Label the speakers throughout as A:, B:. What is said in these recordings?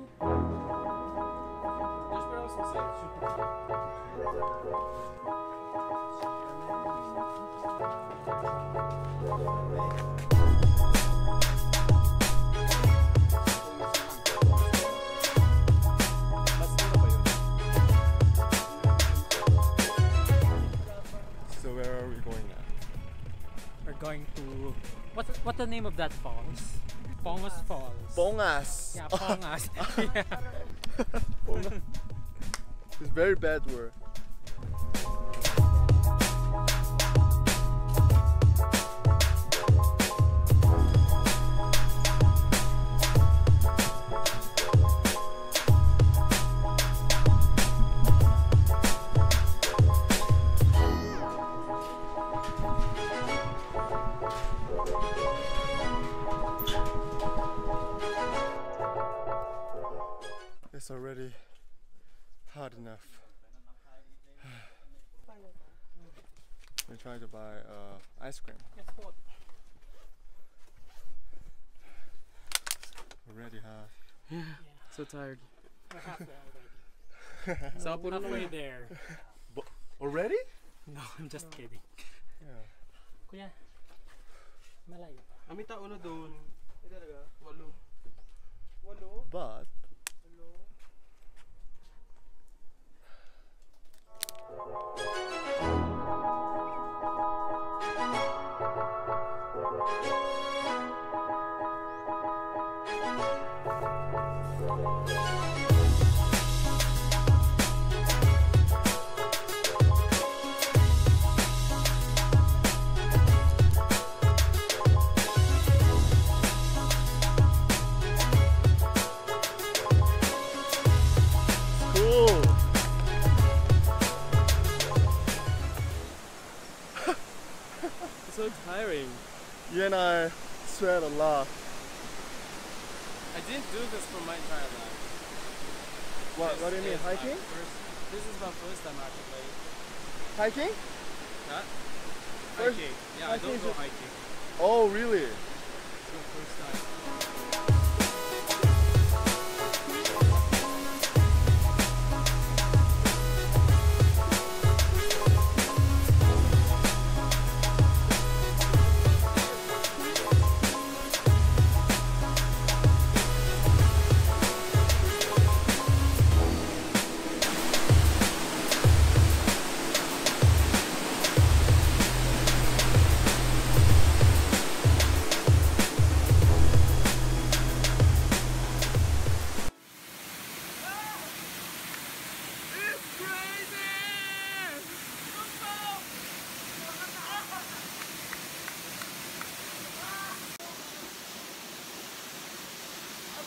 A: So where are we going now?
B: We're going to what's what's the name of that falls? Pongas Falls.
A: Bongas.
B: Yeah, Pongas. yeah.
A: Bongas. It's very bad word. It's already hard enough. We're trying to buy uh, ice cream. Already hard.
C: So tired.
B: We're halfway already.
C: Saan po na
B: Halfway there.
A: Already?
B: No, I'm just kidding.
A: Yeah.
B: Kuya, malayo pa.
C: Kami tao na doon. Talaga? Walo.
A: But
C: so tiring.
A: You and I sweat a lot.
C: I didn't do this for my entire life.
A: What,
C: This
A: what do you mean, hiking?
C: first- this is my first time actually.
A: Hiking?
C: Huh?
A: First-
C: hiking. Yeah, I
A: hiking
C: don't go hiking.
A: Oh, really?
C: It's my first time.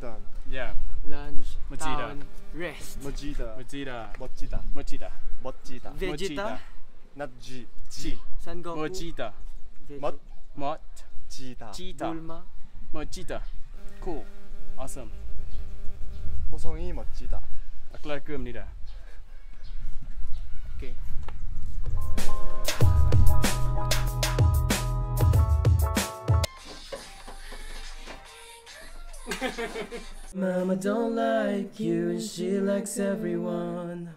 A: done.
C: Yeah.
D: lunch,
C: Mojita.
D: town, rest.
A: Mojita.
C: Mojita.
A: 멋지다.
C: Mochita.
A: 멋지다.
D: Vegeta,
A: Not G. G.
D: San Goku,
C: Mojita.
D: Vegeta,
A: Mot.
C: Mot.
A: 지다.
C: Cheetah.
D: Bulma,
C: Mojita. Cool. Awesome.
A: 호성이 멋지다.
C: Aklarkumnida.
D: Okay. Mama don't like you and she likes everyone.